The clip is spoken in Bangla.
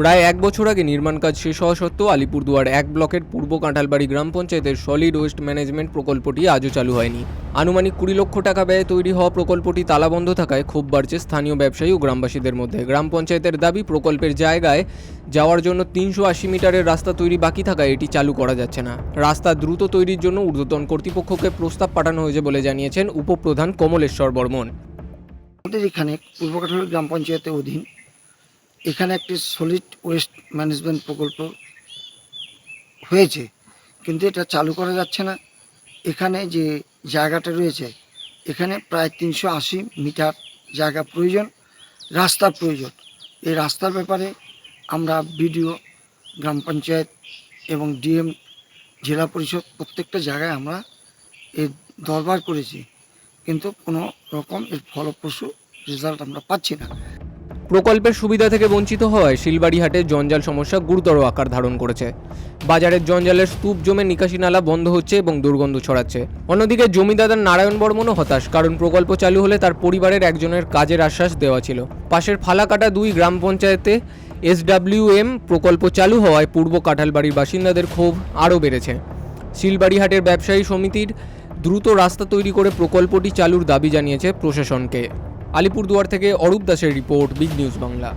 প্রায় এক বছর আগে নির্মাণ কাজ শেষ হওয়া সত্ত্বেও আলিপুরদুয়ার এক ব্লকের পূর্ব কাঁঠালবাড়ি গ্রাম পঞ্চায়েতের সলিড ওয়েস্ট ম্যানেজমেন্ট প্রকল্পটি আজও চালু হয়নি। আনুমানিক কুড়ি লক্ষ টাকা ব্যয়ে তৈরি হওয়া প্রকল্পটি তালাবন্ধ থাকায় ক্ষোভ বাড়ছে স্থানীয় ব্যবসায়ী ও গ্রামবাসীদের মধ্যে। গ্রাম পঞ্চায়েতের দাবি, প্রকল্পের জায়গায় যাওয়ার জন্য তিনশো আশি মিটারের রাস্তা তৈরি বাকি থাকায় এটি চালু করা যাচ্ছে না। রাস্তা দ্রুত তৈরির জন্য ঊর্ধ্বতন কর্তৃপক্ষকে প্রস্তাব পাঠানো হয়েছে বলে জানিয়েছেন উপপ্রধান কমলেশ্বর বর্মন। আমাদের এখানে পূর্ব কাঠালি গ্রাম পঞ্চায়েতের অধীন এখানে একটি সলিড ওয়েস্ট ম্যানেজমেন্ট প্রকল্প হয়েছে, কিন্তু এটা চালু করা যাচ্ছে না। এখানে যে জায়গাটা রয়েছে, এখানে প্রায় তিনশো আশি মিটার জায়গা প্রয়োজন, রাস্তার প্রয়োজন। এই রাস্তার ব্যাপারে আমরা বিডিও, গ্রাম পঞ্চায়েত এবং ডিএম, জেলা পরিষদ প্রত্যেকটা জায়গায় আমরা এর দরবার করেছি, কিন্তু কোনো রকম এর ফলপ্রসূ রেজাল্ট আমরা পাচ্ছি না। প্রকল্পের সুবিধা থেকে বঞ্চিত হওয়ায় শিলবাড়িহাটের জঞ্জাল সমস্যা গুরুতর আকার ধারণ করেছে। বাজারের জঞ্জালের স্তূপ জমে নিকাশি নালা বন্ধ হচ্ছে এবং দুর্গন্ধ ছড়াচ্ছে। অন্যদিকে জমিদাদার নারায়ণ বর্মনও হতাশ, কারণ প্রকল্প চালু হলে তার পরিবারের একজনের কাজের আশ্বাস দেওয়া ছিল। পাশের ফালাকাটা দুই গ্রাম পঞ্চায়েতে এসডাব্লিউএম প্রকল্প চালু হওয়ায় পূর্ব কাঁঠালবাড়ির বাসিন্দাদের ক্ষোভ আরও বেড়েছে। শিলবাড়িহাটের ব্যবসায়ী সমিতির দ্রুত রাস্তা তৈরি করে প্রকল্পটি চালুর দাবি জানিয়েছে প্রশাসনকে। আলিপুরদুয়ার থেকে অরূপ দাসের রিপোর্ট বিগ নিউজ বাংলা।